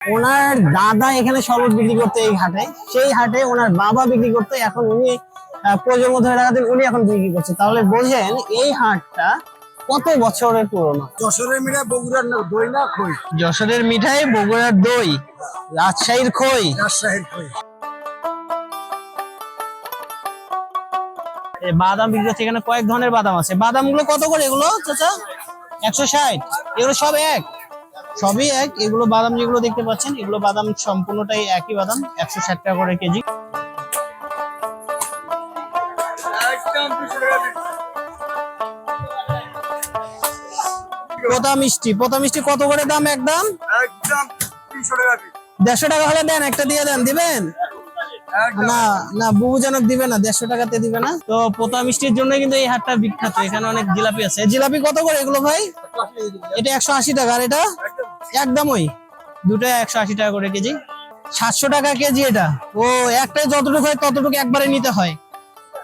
ওনার দাদা এখানে শরবত বিক্রি করতে এই হাটে। সেই হাটে ওনার বাবা বিক্রি করতে এখন উনি প্রজন্ম ধরে রাখাতেন উনি এখন বিক্রি করছে। তাহলে বোঝেন এই হাটটা কত বছরের পুরনো? যশোরের মিলে বগুড়ার দই না খই? যশোরের মিঠাই বগুড়ার দই রাজশাহীর খই। রাজশাহীর খই। বাদাম বিক্রি হচ্ছে এখানে কয়েক ধরনের বাদাম আছে। বাদামগুলো কত করে এগুলো চাচা? একশো ষাট। এগুলো সব এক? সবই এক। এগুলো বাদাম যেগুলো দেখতে পাচ্ছেন এগুলো বাদাম সম্পূর্ণটাই একই বাদাম একশো ষাট টাকা করে কেজি। পোতা মিষ্টি। পোতা মিষ্টি কত করে দাম একদম। দেড়শো টাকা হলে দেন একটা দিয়ে দেন দিবেন? না না বুবুজনক দিবে না দেড়শো টাকাতে দিবে না। তো পোতা মিষ্টির জন্য কিন্তু এই হাটটা বিখ্যাত। এখানে অনেক জিলাপি আছে। জিলাপি কত করে এগুলো ভাই? এটা একশো আশি টাকা আর এটা? একদম ওই। দুটো একশো আশি টাকা করে কেজি। সাতশো টাকা কেজি এটা। ও একটাই যতটুকু হয় ততটুকু একবারে নিতে হয়।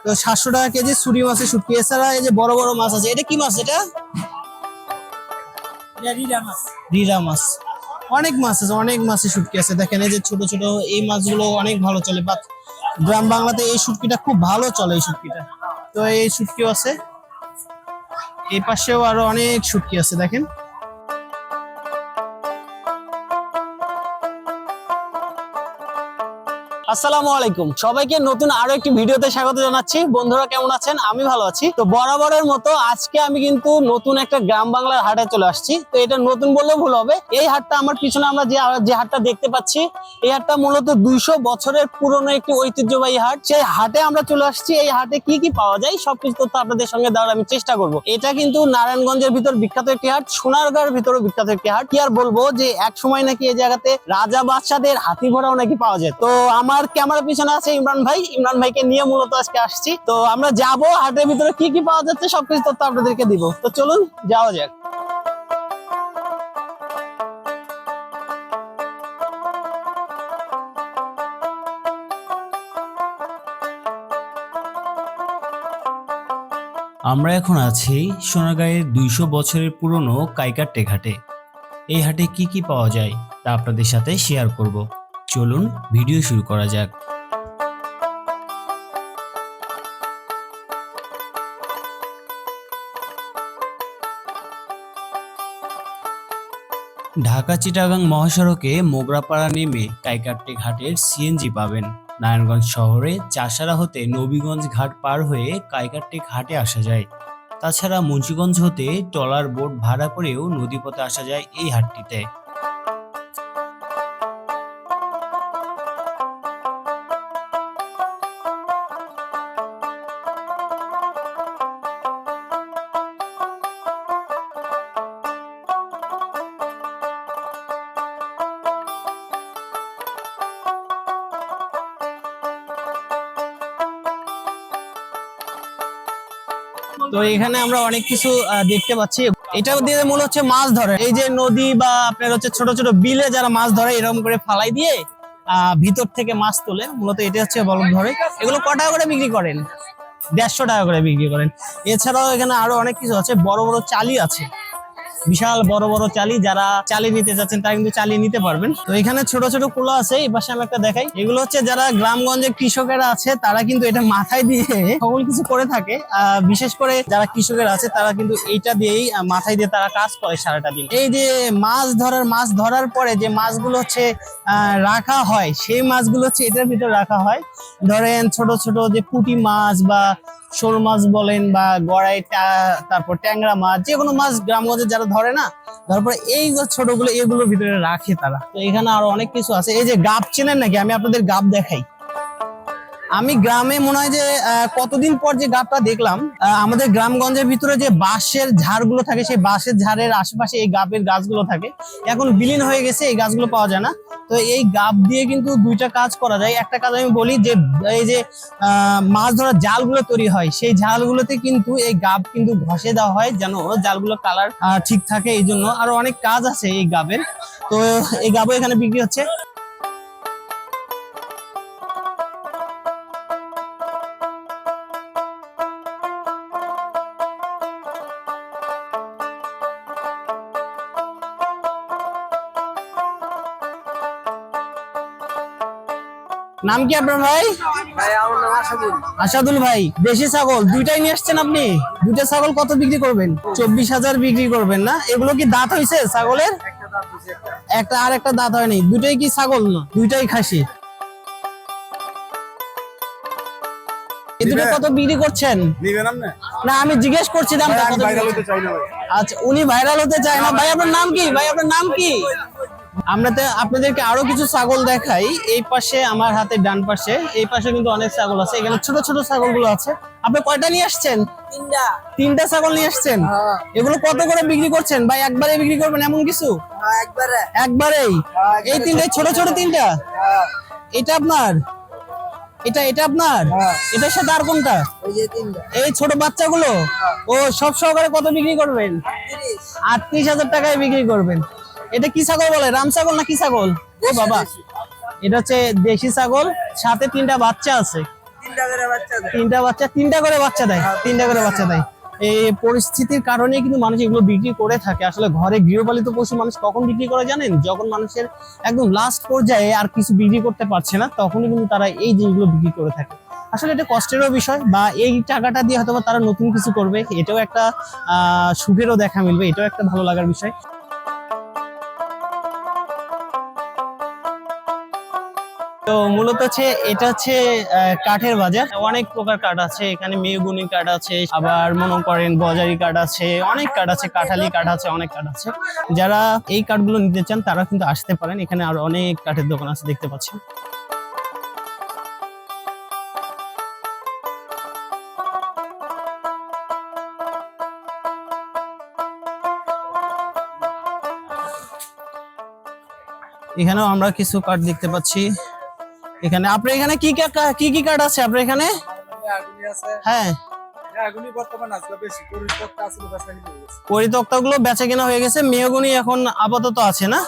তো সাতশো টাকা কেজি সুরি মাছের শুটকি। এছাড়া এই যে বড় বড় মাছ আছে এটা কি মাছ এটা? রিরা মাছ। অনেক মাছ আছে অনেক মাছের শুটকি আছে। দেখেন এই যে ছোট ছোট এই মাছগুলো অনেক ভালো চলে বাট গ্রাম বাংলাতে এই শুটকিটা খুব ভালো চলে এই শুটকিটা। তো এই শুটকিও আছে। এই পাশেও আরও অনেক শুটকি আছে দেখেন। আসসালামু আলাইকুম। সবাইকে নতুন আরও একটি ভিডিওতে স্বাগত জানাচ্ছি। বন্ধুরা কেমন আছেন? আমি ভালো আছি। তো বরাবরের মতো আজকে আমি কিন্তু নতুন একটা গ্রাম বাংলার হাটে চলে আসছি। তো এটা নতুন বললেও ভুল হবে। এই হাটটা আমার পিছনে আমরা যে যে হাটটা দেখতে পাচ্ছি, এই হাটটা মূলত দুইশো বছরের পুরনো একটি ঐতিহ্যবাহী হাট। সেই হাটে আমরা চলে আসছি। এই হাটে কি কি পাওয়া যায় সবকিছু তথ্য আপনাদের সঙ্গে দেওয়ার আমি চেষ্টা করব। এটা কিন্তু নারায়ণগঞ্জের ভিতর বিখ্যাত একটি হাট। সোনারগাঁর ভিতরে বিখ্যাত একটি হাট। কি আর বলব যে এক সময় নাকি এই জায়গাতে রাজা বাদশাদের হাতি ঘোড়াও নাকি পাওয়া যায়। তো আমার ক্যামেরা পিছনে আছে ইমরান ভাই। ইমরান ভাইকে নিয়ে মূলত আজকে আসছি। তো আমরা যাব, হাটের ভিতরে কি কি পাওয়া যাচ্ছে, সবকিছু তথ্য আপনাদেরকে দিব। তো চলুন, যাওয়া যাক। আমরা এখন আছি সোনাগাঁয়ের দুইশো বছরের পুরনো কাইকার টেঘাটে। এই হাটে কি কি পাওয়া যায়, তা আপনাদের সাথে শেয়ার করব। চলুন ভিডিও শুরু করা যাক। ঢাকা চিটাগাং মহাসড়কে মোগরাপাড়া নেমে কাইকারটে ঘাটের সিএনজি পাবেন। নারায়ণগঞ্জ শহরে চাষারা হতে নবীগঞ্জ ঘাট পার হয়ে কাইকারটে ঘাটে আসা যায়। তাছাড়া মুন্সিগঞ্জ হতে ট্রলার বোট ভাড়া করেও নদীপথে আসা যায় এই হাটটিতে। তো এখানে আমরা অনেক কিছু দেখতে পাচ্ছি। এটা দিয়ে মনে হচ্ছে মাছ ধরে। এই যে নদী বা আপনার হচ্ছে ছোট ছোট বিলে যারা মাছ ধরে এরকম করে ফালাই দিয়ে আহ, ভিতর থেকে মাছ তোলে। মূলত এটা হচ্ছে বলক ধরে। এগুলো ক টাকা করে বিক্রি করেন? দেড়শো টাকা করে বিক্রি করেন। এছাড়াও এখানে আরও অনেক কিছু আছে। বড় বড় চালি আছে। বিশাল বড় বড় চালি, যারা চালি নিতে চাচ্ছেন তারা কিন্তু চালিয়ে নিতে পারবেন। তো এখানে ছোট ছোট কুলো আছে, এই পাশে আমি একটা দেখাই। এগুলো হচ্ছে যারা গ্রামগঞ্জে কৃষকেরা আছে, তারা কিন্তু এটা মাথায় দিয়ে সকল কিছু করে থাকে। বিশেষ করে যারা কৃষকেরা আছে, তারা কিন্তু এইটা দিয়েই মাথায় দিয়ে তারা কাজ করে সারাটা দিন। এই যে মাছ ধরার মাছ ধরার পরে যে মাছগুলো হচ্ছে রাখা হয়, সেই মাছগুলো হচ্ছে এটার ভিতরে রাখা হয়। ধরেন ছোট ছোট যে পুঁটি মাছ বা শোল মাছ বলেন বা গড়াই তারপর ট্যাংরা মাছ যে কোনো মাছ গ্রামগঞ্জে যারা ধরে না তারপরে এই ছোটগুলো, এগুলোর ভিতরে রাখে তারা। তো এখানে আরও অনেক কিছু আছে। এই যে গাব চেনেন নাকি? আমি আপনাদের গাব দেখাই। আমি গ্রামে মনে হয় যে কতদিন পর যে গাবটা দেখলাম আমাদের গ্রামগঞ্জের ভিতরে যে বাঁশের ঝাড়গুলো থাকে, সেই বাঁশের ঝাড়ের আশেপাশে এই গাবের গাছগুলো থাকে। এখন বিলীন হয়ে গেছে, এই গাছগুলো পাওয়া যায় না। তো এই গাব দিয়ে কিন্তু দুইটা কাজ করা যায়। একটা কাজ আমি বলি যে, এই যে মাছ ধরার জালগুলো তৈরি হয়, সেই জালগুলোতে কিন্তু এই গাব কিন্তু ঘষে দেওয়া হয় যেন জালগুলো কালার ঠিক থাকে। এই জন্য আরও অনেক কাজ আছে এই গাবের। তো এই গাবও এখানে বিক্রি হচ্ছে। নাম কি আপনার ভাই? আসাদুল। ভাই দেশি ছাগল দুইটাই নিয়ে আসছেন আপনি? দুইটা ছাগল কত বিক্রি করবেন? চব্বিশ হাজার বিক্রি করবেন না? এগুলো কি দাঁত হয়েছে ছাগলের? একটা আর একটা দাঁত হয়নি। দুইটাই কি ছাগল? না দুইটাই খাসি। কত বিক্রি করছেন? না আমি জিজ্ঞেস করছি দামটা কত আচ্ছা উনি ভাইরাল হতে চায় না। ভাই আপনার নাম কি? ভাই আপনার নাম কি? আমরা তো আপনাদেরকে আরও কিছু ছাগল দেখাই। এই পাশে আমার হাতের ডান পাশে এই পাশে কিন্তু অনেক ছাগল আছে। এখানে ছোট ছোট ছাগলগুলো আছে। আপনি কয়টা নিয়ে আসছেন? তিনটা। তিনটা ছাগল নিয়ে আসছেন? হ্যাঁ। এগুলো কত করে বিক্রি করছেন? ভাই একবারে বিক্রি করবেন এমন কিছু? একবারে। একবারেই? এই তিনটা ছোট ছোট তিনটা? হ্যাঁ। এটা আপনার? এটা এটা আপনার? হ্যাঁ। এটার সাথে আর কোনটা? এই ছোট বাচ্চাগুলো? ও সব সহকারে কত বিক্রি করবেন? আটত্রিশ হাজার টাকায় বিক্রি করবেন। এটা কি ছাগল বলে? রাম ছাগল না কি ছাগল? ও বাবা এটা হচ্ছে দেশি ছাগল সাথে তিনটা বাচ্চা আছে। তিনটা বাচ্চা তিনটা করে বাচ্চা দেয় তিনটা করে বাচ্চা দেয়। এই পরিস্থিতির কারণে কিন্তু মানুষ এগুলো বিক্রি করে থাকে। আসলে ঘরে গৃহপালিত পশু মানুষ কখন বিক্রি করে জানেন? যখন মানুষের একদম লাস্ট পর্যায়ে আর কিছু বিক্রি করতে পারছে না তখনই কিন্তু তারা এই জিনিসগুলো বিক্রি করে থাকে। আসলে এটা কষ্টেরও বিষয় বা এই টাকাটা দিয়ে হয়তো তারা নতুন কিছু করবে এটাও একটা আহ সুখেরও দেখা মিলবে এটাও একটা ভালো লাগার বিষয়। তো মূলত হচ্ছে, এটা হচ্ছে কাঠের বাজার। অনেক প্রকার কাঠ আছে, এখানে মেহগুনি কাঠ আছে, আবার মনে করেন বজারি কাঠ আছে, অনেক কাঠ আছে, কাঠালি কাঠ আছে, অনেক কাঠ আছে। যারা এই কাঠগুলো নিতে চান, তারা কিন্তু আসতে পারেন। এখানে আর অনেক কাঠের দোকান আছে, দেখতে পাচ্ছেন। এখানেও আমরা কিছু কাঠ দেখতে পাচ্ছি। এখানে। আপনার এখানে কি কা- কি কি কাঠ আছে আপনার এখানে? হ্যাঁ। পরিতক্তা গুলো বেচা কেনা হয়ে গেছে মেয়গুনি এখন আপাতত আছে না?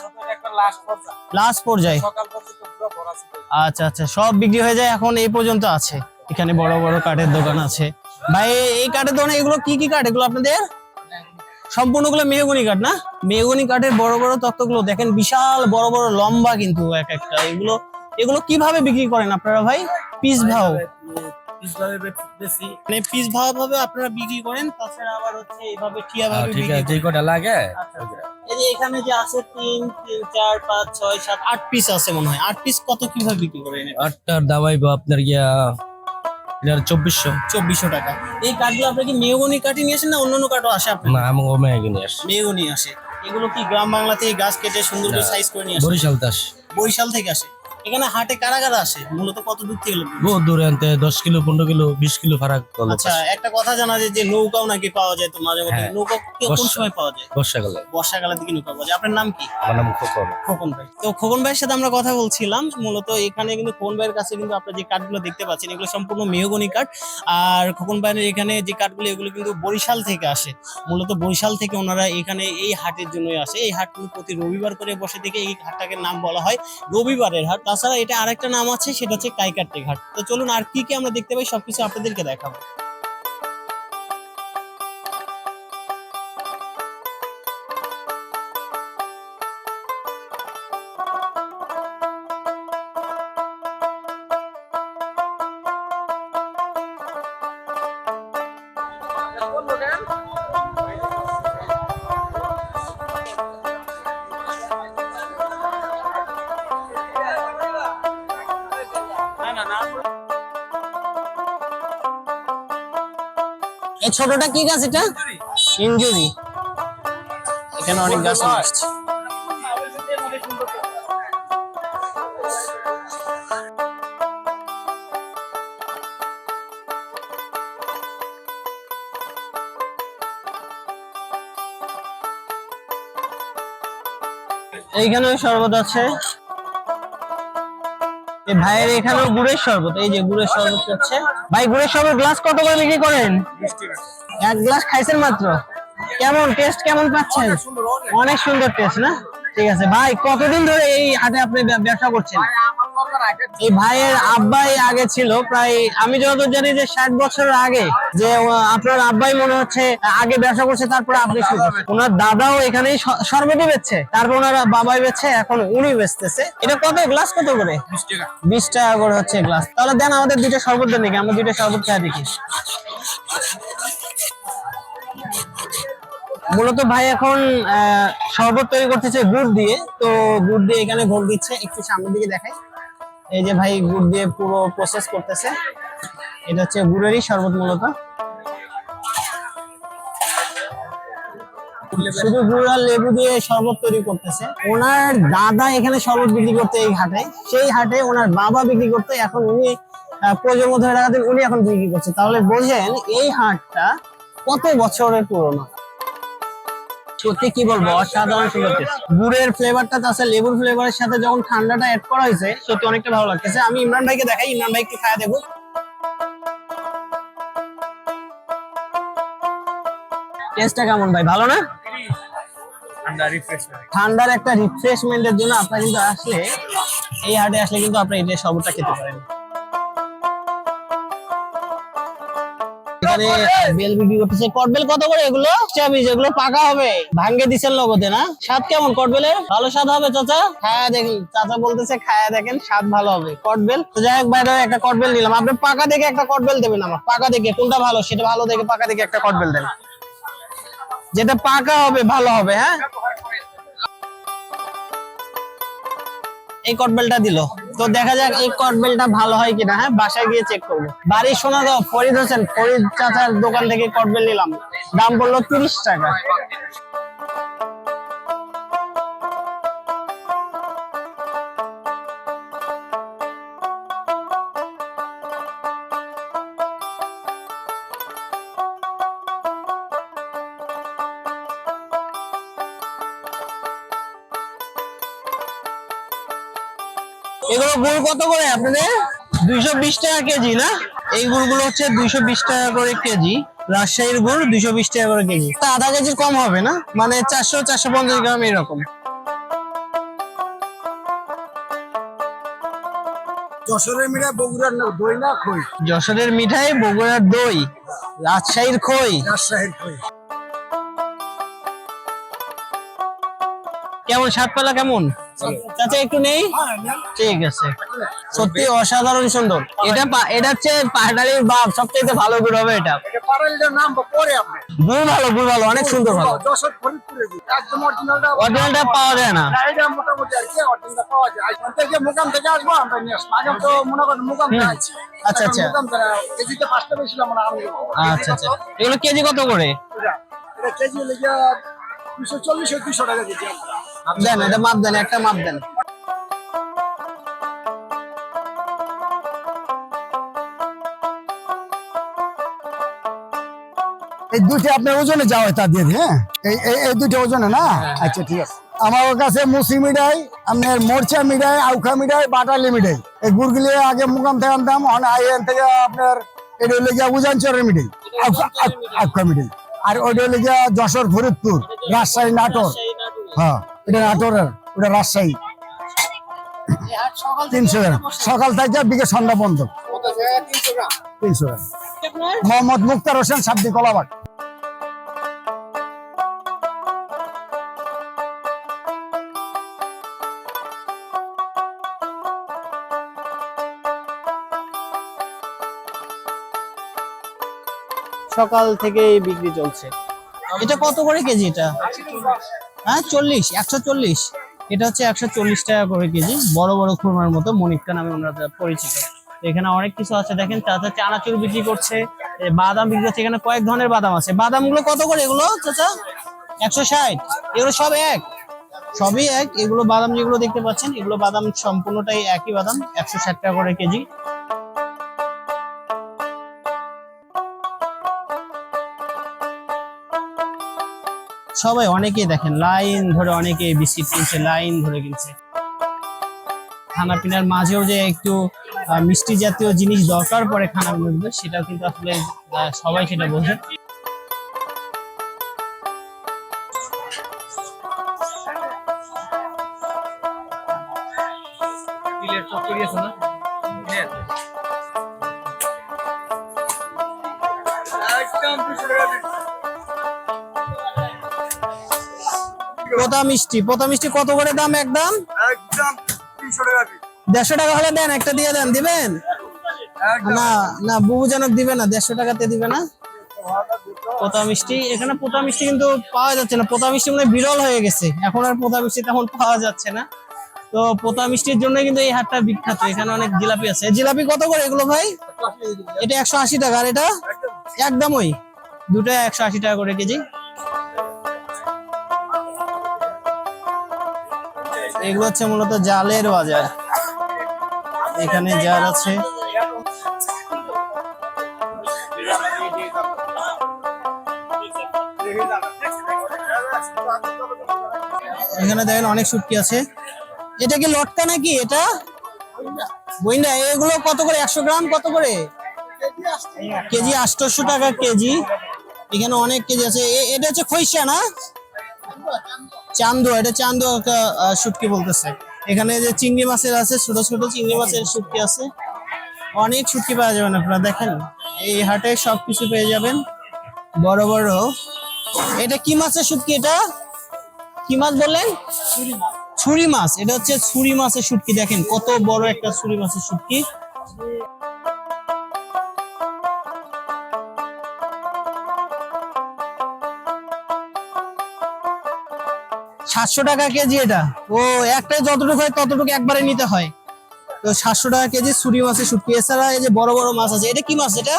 লাস্ট পর্যায়ে। আচ্ছা আচ্ছা। সব বিক্রি হয়ে যায় এখন এই পর্যন্ত আছে। এখানে বড় বড় কাঠের দোকান আছে। ভাই এই কাঠের দোকানে এগুলো কি কি কাঠ? এগুলো আপনাদের? সম্পূর্ণগুলো মেহগুনি কাঠ না? মেহগুনি কাঠের বড় বড় তক্তগুলো দেখেন বিশাল বড় বড় লম্বা কিন্তু এক একটা। এগুলো এগুলো কীভাবে বিক্রি করেন আপনারা ভাই? পিস ভাও। মানে পিস ভাও ভাবে আপনারা বিক্রি করেন তাছাড়া আবার হচ্ছে এইভাবে টিয়া ভাবে ঠিক আছে যে কটা লাগে। আচ্ছা, আচ্ছা। এই যে এখানে যে আছে তিন তিন চার পাঁচ ছয় সাত আট পিস আছে মনে হয়। আট পিস কত কীভাবে বিক্রি করেন আটটার দাবাইবো আপনার গিয়া এটার চব্বিশশো। চব্বিশশো টাকা। এই কাঠগুলো আপনার কি মেহগনি নিয়ে আসেন না অন্যান্য কাঠও আসে আপনার না আমি ওমে কিনে আসি। মেহগনি আসে। এগুলো কি গ্রাম বাংলাতে গাছ কেটে সুন্দর করে সাইজ করে নিয়ে আসে? বরিশাল দাস। বরিশাল থেকে আসে? এখানে হাটে কারা কারা আসে? মূলত কত দূর থেকে লোক? বহু দূরে আনতে দশ কিলো পনেরো কিলো বিশ কিলো ফারাক আচ্ছা একটা কথা জানা যায় যে নৌকাও নাকি পাওয়া যায় তো মাঝে মধ্যে? হ্যাঁ। নৌকা কোন সময় পাওয়া যায়? বর্ষাকালে। বর্ষাকালের দিকে নৌকা পাওয়া যায়। আপনার নাম কি? আমার নাম খোকন। খোকন ভাই। তো খোকন ভাইয়ের সাথে আমরা কথা বলছিলাম মূলত এখানে কিন্তু খোকন ভাইয়ের কাছে কিন্তু আপনার যে কাঠগুলো দেখতে পাচ্ছেন এগুলো সম্পূর্ণ মেহগনি কাঠ। আর খোকন ভাইয়ের এখানে যে কাঠগুলো এগুলো কিন্তু বরিশাল থেকে আসে। মূলত বরিশাল থেকে ওনারা এখানে এই হাটের জন্যই আসে। এই হাট কিন্তু প্রতি রবিবার করে বসে থেকে এই হাটটাকে নাম বলা হয় রবিবারের হাট। তাছাড়া এটা আরেকটা নাম আছে, সেটা হচ্ছে কাইকাট্টি ঘাট। তো চলুন আর কি কি আমরা দেখতে পাই, সবকিছু আপনাদেরকে দেখাবো। এই ছোটটা কি গাছ এটা? ইঞ্জুরি এখানে অনেক গাছ আসছে। এইখানেও শরবত আছে। ভাইয়ের এখানেও গুড়ের শরবত এই যে গুড়ের শরবত হচ্ছে। ভাই গুড়ের শরবত গ্লাস কত করে বিক্রি করেন? এক গ্লাস খাইছেন মাত্র? কেমন টেস্ট কেমন পাচ্ছেন? অনেক সুন্দর টেস্ট না? ঠিক আছে ভাই কতদিন ধরে এই হাটে আপনি ব্যবসা করছেন? এই ভাইয়ের আব্বাই আগে ছিল প্রায় আমি যতদূর জানি যে ষাট বছর আগে যে আপনার আব্বাই মনে হচ্ছে আগে ব্যবসা করছে তারপরে আপনি শুরু ওনার দাদাও এখানেই স- সর্বটি বেচছে। তারপর ওনার বাবাই বেচছে এখন উনি বেচতেছে। এটা কত গ্লাস কত করে? বিশ টাকা। করে হচ্ছে গ্লাস। তাহলে দেন আমাদের দুইটা শরবত দেন নাকি আমরা দুইটা শরবত খেয়ে দেখি। মূলত ভাই এখন আহ, শরবত তৈরি করতেছে গুড় দিয়ে। তো গুড় দিয়ে এখানে ঘোল দিচ্ছে একটু সামনের দিকে দেখাই। এই যে ভাই গুড় দিয়ে পুরো প্রসেস করতেছে। এটা হচ্ছে গুড়েরই শরবত মূলত। শুধু গুড় আর লেবু দিয়ে শরবত তৈরি করতেছে। ওনার দাদা এখানে শরবত বিক্রি করতে এই হাটে। সেই হাটে ওনার বাবা বিক্রি করতে এখন উনি প্রজন্ম ধরে রাখাতেন উনি এখন বিক্রি করছে। তাহলে বোঝেন এই হাটটা কত বছরের পুরনো? সত্যি কি বলব অসাধারণ সুন্দর taste। গুড়ের ফ্লেভারটা আছে লেবুর ফ্লেভারের সাথে যখন ঠান্ডাটা অ্যাড করা হয়েছে সত্যি অনেকটা ভালো লাগতেছে। আমি ইমরান ভাইকে দেখাই ইমরান ভাই একটু খায়া দেখো। টেস্টটা কেমন ভাই ভালো না? ঠান্ডার একটা রিফ্রেশমেন্টের জন্য আপনার কিন্তু আসলে এই হাটে আসলে কিন্তু আপনি এটা সবটা খেতে পারেন। এখানে বেল বিক্রি করতেছে কটবেল কত করে এগুলো? চাবি যেগুলো পাকা হবে। ভাঙ্গে দিছেন লগতে, না? স্বাদ কেমন কটবেলের ভালো স্বাদ হবে, চাচা? খায়া দেখেন চাচা বলতেছে, খায়া দেখেন, স্বাদ ভালো হবে। কটবেল তো যাই হোক বাইরে একটা কটবেল নিলাম। আপনি পাকা দেখে একটা কটবেল দেবেন আমার। পাকা দেখে, কোনটা ভালো? সেটা ভালো দেখে, পাকা দেখে একটা কটবেল দেন যেটা পাকা হবে, ভালো হবে হ্যাঁ? এই কটবেলটা দিল। তো দেখা যাক এই কটবেলটা ভালো হয় কিনা হ্যাঁ? বাসায় গিয়ে চেক করব। বাড়ির শোনা দাও, ফরিদ হোসেন, ফরিদ চাচার দোকান থেকে কটবেল নিলাম। দাম বলল তিরিশ টাকা। গুড় কত করে আপনাদের? দুইশো বিশ টাকা কেজি না? এই গুড়গুলো হচ্ছে দুইশো বিশ টাকা করে কেজি। রাজশাহীর গুড় দুইশো বিশ টাকা করে কেজি। তা আধা কেজির কম হবে না? মানে চারশো চারশো পঞ্চাশ গ্রাম এরকম। যশোরের মিরা বগুড়ার দই না খই? যশোরের মিঠাই বগুড়ার দই। রাজশাহীর খই। রাজশাহীর খই। কেমন স্বাদ পেলা কেমন? চাচা একটু নেই? ঠিক আছে। সত্যি অসাধারণ সুন্দর। এটা এটা হচ্ছে পাহাড়ালির বাপ সবচেয়ে ভালো গুড় হবে এটা। এটা পারালিটার নাম পরে আপনি গুড় ভালো গুড় ভালো অনেক সুন্দর ভালো। যশোর ফরিদপুরে একদম অরিজিনালটা অরিজিনালটা পাওয়া যায় না। আচ্ছা, আচ্ছা। আচ্ছা। আচ্ছা এগুলো কেজি কত করে? কেজি দুশো চল্লিশ দুশো টাকা কেজি দেন এটা মাপ দেন একটা মাপ দেন। এই দুটো আপনার ওজনে যাওয়া হ্যাঁ এই এই- দুটো ওজনে না? আচ্ছা ঠিক আছে। আমার কাছে মুসি মিঠাই আপনার মোরচা মিঠাই আউখা মিঠাই বাটালি মিঠাই। এই গুড়গুলি আগে মুকাম থেকে আনতাম থেকে আপনার এটা হলে গিয়া উজানচরের মিঠাই আউখা- আউ- আউখা মিঠাই। আর ওইটা হলে গিয়া যশোর ফরিদপুর রাজশাহী নাটোর। হ্যাঁ। এটা নাটোরের ওটা রাজশাহী। তিনশো গ্রাম। সকাল থেকে বিকে সন্ধ্যা বন্ধ তিনশো গ্রাম। মোহাম্মদ মুক্তার হোসেন সাব্দি কলাবাট সকাল থেকেই বিক্রি চলছে। এটা কত করে কেজি এটা? হ্যাঁ চল্লিশ, একশো চল্লিশ। এটা হচ্ছে একশো চল্লিশ টাকা করে কেজি, বড় বড় খুরমার মতো মনিকা নামে ওনারা পরিচিত। এখানে অনেক কিছু আছে, দেখেন চাচা চানাচুর বিক্রি করছে বাদাম বিক্রি করছে, এখানে কয়েক ধরনের বাদাম আছে। বাদামগুলো কত করে এগুলো, চাচা? একশো ষাট, এগুলো সব এক? সবই এক, এগুলো বাদাম যেগুলো দেখতে পাচ্ছেন, এগুলো বাদাম সম্পূর্ণটাই একই বাদাম, একশো ষাট টাকা করে কেজি। সবাই অনেকেই দেখেন, লাইন ধরে অনেকে বিস্কিট কিনছে, লাইন ধরে কিনছে। খানা পিনার মাঝেও যে একটু মিষ্টি জাতীয় জিনিস দরকার পড়ে খানার মধ্যে, সেটাও কিন্তু আসলে সবাই সেটা বোঝে। পোতা মিষ্টি। পোতা মিষ্টি কত করে দাম একদম? একদম তিনশো টাকা দেড়শো টাকা হলে দেন একটা দিয়ে দেন দিবেন? না না বুবুজনক দিবে না দেড়শো টাকাতে দিবে না? পোতা মিষ্টি এখানে পোতা মিষ্টি কিন্তু পাওয়া যাচ্ছে না। পোতা মিষ্টি মানে বিরল হয়ে গেছে। এখন আর পোতা মিষ্টি তেমন পাওয়া যাচ্ছে না। তো পোতা মিষ্টির জন্য কিন্তু এই হাটটা বিখ্যাত। এখানে অনেক জিলাপি আছে। জিলাপি কত করে এগুলো ভাই? এটা একশো আশি টাকা আর এটা? একদম। ওই দুটো একশো আশি টাকা করে কেজি। এগুলো হচ্ছে মূলত জালের বাজার। এখানে জাল আছে। এখানে দেখেন অনেক শুটকি আছে। এটা কি লটকা নাকি এটা? বইনা, এগুলো কত করে? একশো গ্রাম কত করে? কেজি আটশোশো টাকা কেজি। এখানে অনেক কেজি আছে। এটা হচ্ছে খৈসা না? চান্দুয়া এটা আহ, শুটকি বলতেছে। এখানে যে চিংড়ি মাছের আছে ছোট ছোট চিংড়ি মাছের শুটকি আছে। অনেক শুটকি পাওয়া যাবেন আপনারা দেখেন। এই হাটে সবকিছু পেয়ে যাবেন। বড় বড়। এটা কি মাছের শুটকি এটা? কি মাছ বললেন? ছুরি মাছ এটা হচ্ছে ছুরি মাছের শুটকি দেখেন। কত বড় একটা ছুরি মাছের শুটকি। সাতশো টাকা কেজি এটা। ও একটাই যতটুকু হয় ততটুকু একবারে নিতে হয়। তো সাতশো টাকা কেজি ছুরি মাছের শুটকি। এছাড়া এই যে বড় বড় মাছ আছে এটা কি মাছ এটা?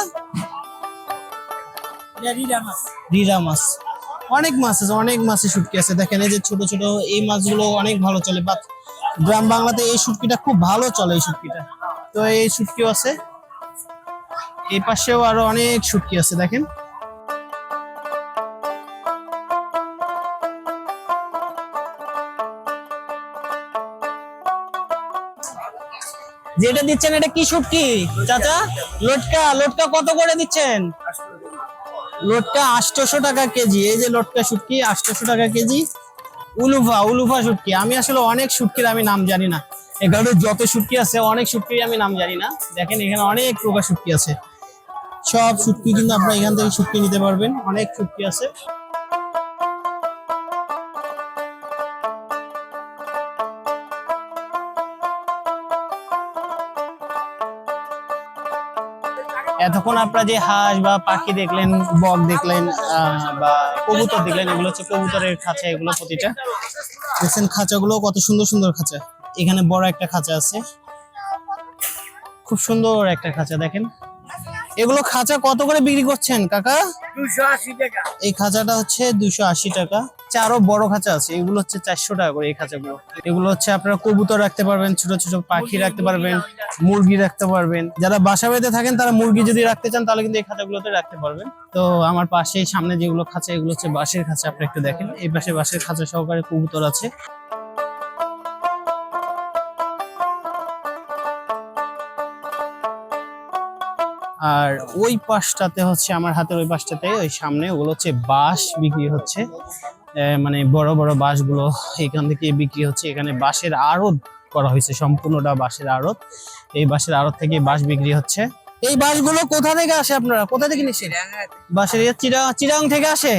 রিরা মাছ। অনেক মাছ আছে অনেক মাছের শুটকি আছে। দেখেন এই যে ছোট ছোট এই মাছগুলো অনেক ভালো চলে বাট গ্রাম বাংলাতে এই শুটকিটা খুব ভালো চলে এই শুটকিটা। তো এই শুটকিও আছে। এই পাশেও আরও অনেক শুটকি আছে দেখেন। যেটা দিচ্ছেন এটা কি শুটকি? চাচা, লটকা লটকা কত করে দিচ্ছেন? লটকা আটশোশো টাকা কেজি, এই যে লটকা শুটকি আটশোশো টাকা কেজি। উলুফা উলুফা শুটকি। আমি আসলে অনেক শুটকির আমি নাম জানি না। এখানে যত শুটকি আছে, অনেক শুটকির আমি নাম জানি না। দেখেন, এখানে অনেক প্রকার শুটকি আছে। সব শুটকি কিন্তু আপনারা এখান থেকে শুটকি নিতে পারবেন। অনেক শুটকি আছে। এতক্ষণ আপনারা যে হাঁস বা পাখি দেখলেন বক দেখলেন আহ, বা কবুতর দেখলেন এগুলো হচ্ছে কবুতরের খাঁচা এগুলো প্রতিটা। দেখছেন খাঁচাগুলো কত সুন্দর সুন্দর খাঁচা। এখানে বড় একটা খাঁচা আছে। খুব সুন্দর একটা খাঁচা দেখেন। এগুলো খাঁচা কত করে বিক্রি করছেন কাকা? দুশো আশি টাকা। এই খাঁচাটা হচ্ছে দুশো আশি টাকা। আচ্ছা, আরও বড় খাঁচা আছে। এগুলো হচ্ছে চারশো টাকা করে এই খাঁচাগুলো। এগুলো হচ্ছে আপনারা কবুতর রাখতে পারবেন ছোট ছোট পাখি রাখতে পারবেন মুরগি রাখতে পারবেন। যারা বাসা বাড়িতে থাকেন তারা মুরগি যদি রাখতে চান তাহলে কিন্তু এই খাঁচাগুলোতে রাখতে পারবেন। তো আমার পাশে সামনে যেগুলো খাঁচা এগুলো হচ্ছে বাঁশের খাঁচা আপনি একটু দেখেন। এই পাশে বাঁশের খাঁচা সহকারে কবুতর আছে। আর ওই পাশটাতে হচ্ছে আমার হাতের ওই পাশটাতে ওই সামনে ওগুলো হচ্ছে বাঁশ বিক্রি হচ্ছে। মানে বড় বড় বাঁশগুলো এখান থেকে বিক্রি হচ্ছে। এখানে বাঁশের আড়ত করা হয়েছে সম্পূর্ণটা বাঁশের আড়ত। এই বাঁশের আড়ত থেকে বাঁশ বিক্রি হচ্ছে। এই বাঁশগুলো কোথা থেকে আসে আপনারা? কোথা থেকে নিচ্ছেন বাঁশের চিরাং থেকে আসে।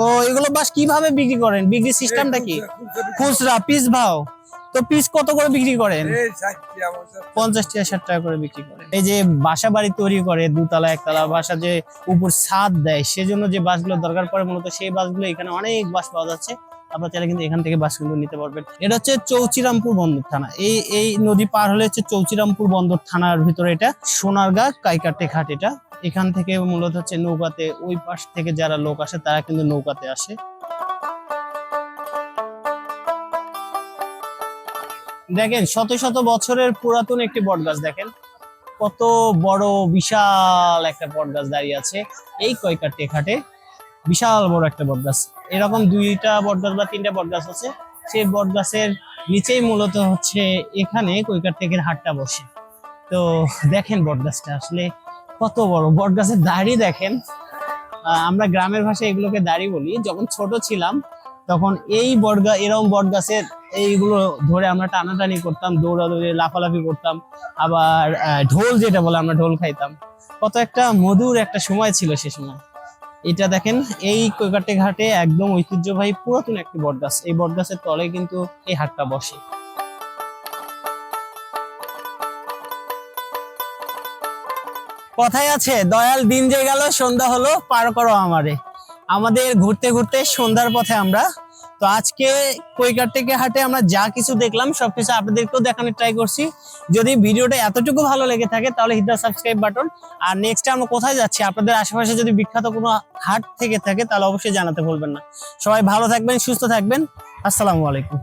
ও এগুলো বাঁশ কীভাবে বিক্রি করেন? বিক্রি সিস্টেমটা কি? খুচরা পিস ভাও। তো পিস কত করে বিক্রি করেন? পঞ্চাশ টাকা ষাট টাকা করে বিক্রি করে এই যে বাসা বাড়ি তৈরি করে দুতলা একতলা বাসা যে উপর ছাদ দেয় সেজন্য যে বাসগুলো দরকার পড়ে মূলত সেই বাসগুলো এখানে অনেক বাস পাওয়া যাচ্ছে। আপনারা চাইলে কিন্তু এখান থেকে বাস কিন্তু নিতে পারবেন। এটা হচ্ছে চৌচিরামপুর বন্দর থানা। এই এই নদী পার হলে হচ্ছে চৌচিরামপুর বন্দর থানার ভিতরে এটা সোনারগাঁ কাইকাটে ঘাট এটা। এখান থেকে মূলত হচ্ছে নৌকাতে ওই পাশ থেকে যারা লোক আসে তারা কিন্তু নৌকাতে আসে। দেখেন, শত শত বছরের পুরাতন একটি বটগাছ, দেখেন। কত বড়, বিশাল একটা বটগাছ দাঁড়িয়ে আছে এই কয়কাটে ঘাটে বিশাল বড় একটা বটগাছ। এরকম দুইটা বটগাছ বা তিনটা বটগাছ আছে, সেই বটগাছের নিচেই মূলত হচ্ছে এখানে কৈকাটেকের হাটটা বসে। তো দেখেন বটগাছটা আসলে কত বড়। বটগাছের দাড়ি দেখেন আমরা গ্রামের ভাষায় এগুলোকে দাড়ি বলি। যখন ছোট ছিলাম তখন এই বটগা, এরকম বট গাছের এইগুলো ধরে আমরা টানাটানি করতাম, দৌড়াদৌড়ি, লাফালাফি করতাম, আবার ঢোল যেটা বলে আমরা ঢোল খাইতাম। কত একটা মধুর একটা সময় ছিল সে সময়। এটা দেখেন, এই কৈকাটে ঘাটে একদম ঐতিহ্যবাহী পুরাতন একটি বটগাছ। এই বটগাছের তলে কিন্তু এই হাটটা বসে। কথায় আছে, দয়াল দিন যে গেল, সন্ধ্যা হলো, পার করো আমারে। আমাদের ঘুরতে ঘুরতে সন্ধ্যার পথে আমরা। তো আজকে কইকার থেকে হাটে আমরা যা কিছু দেখলাম, সবকিছু আপনাদেরকেও দেখানোর ট্রাই করছি। যদি ভিডিওটা এতটুকু ভালো লেগে থাকে, তাহলে হিট সাবস্ক্রাইব বাটন আর নেক্সট আমরা কোথায় যাচ্ছি, আপনাদের আশেপাশে যদি বিখ্যাত কোনো হাট থেকে থাকে, তাহলে অবশ্যই জানাতে ভুলবেন না। সবাই ভালো থাকবেন, সুস্থ থাকবেন। আসসালামু আলাইকুম।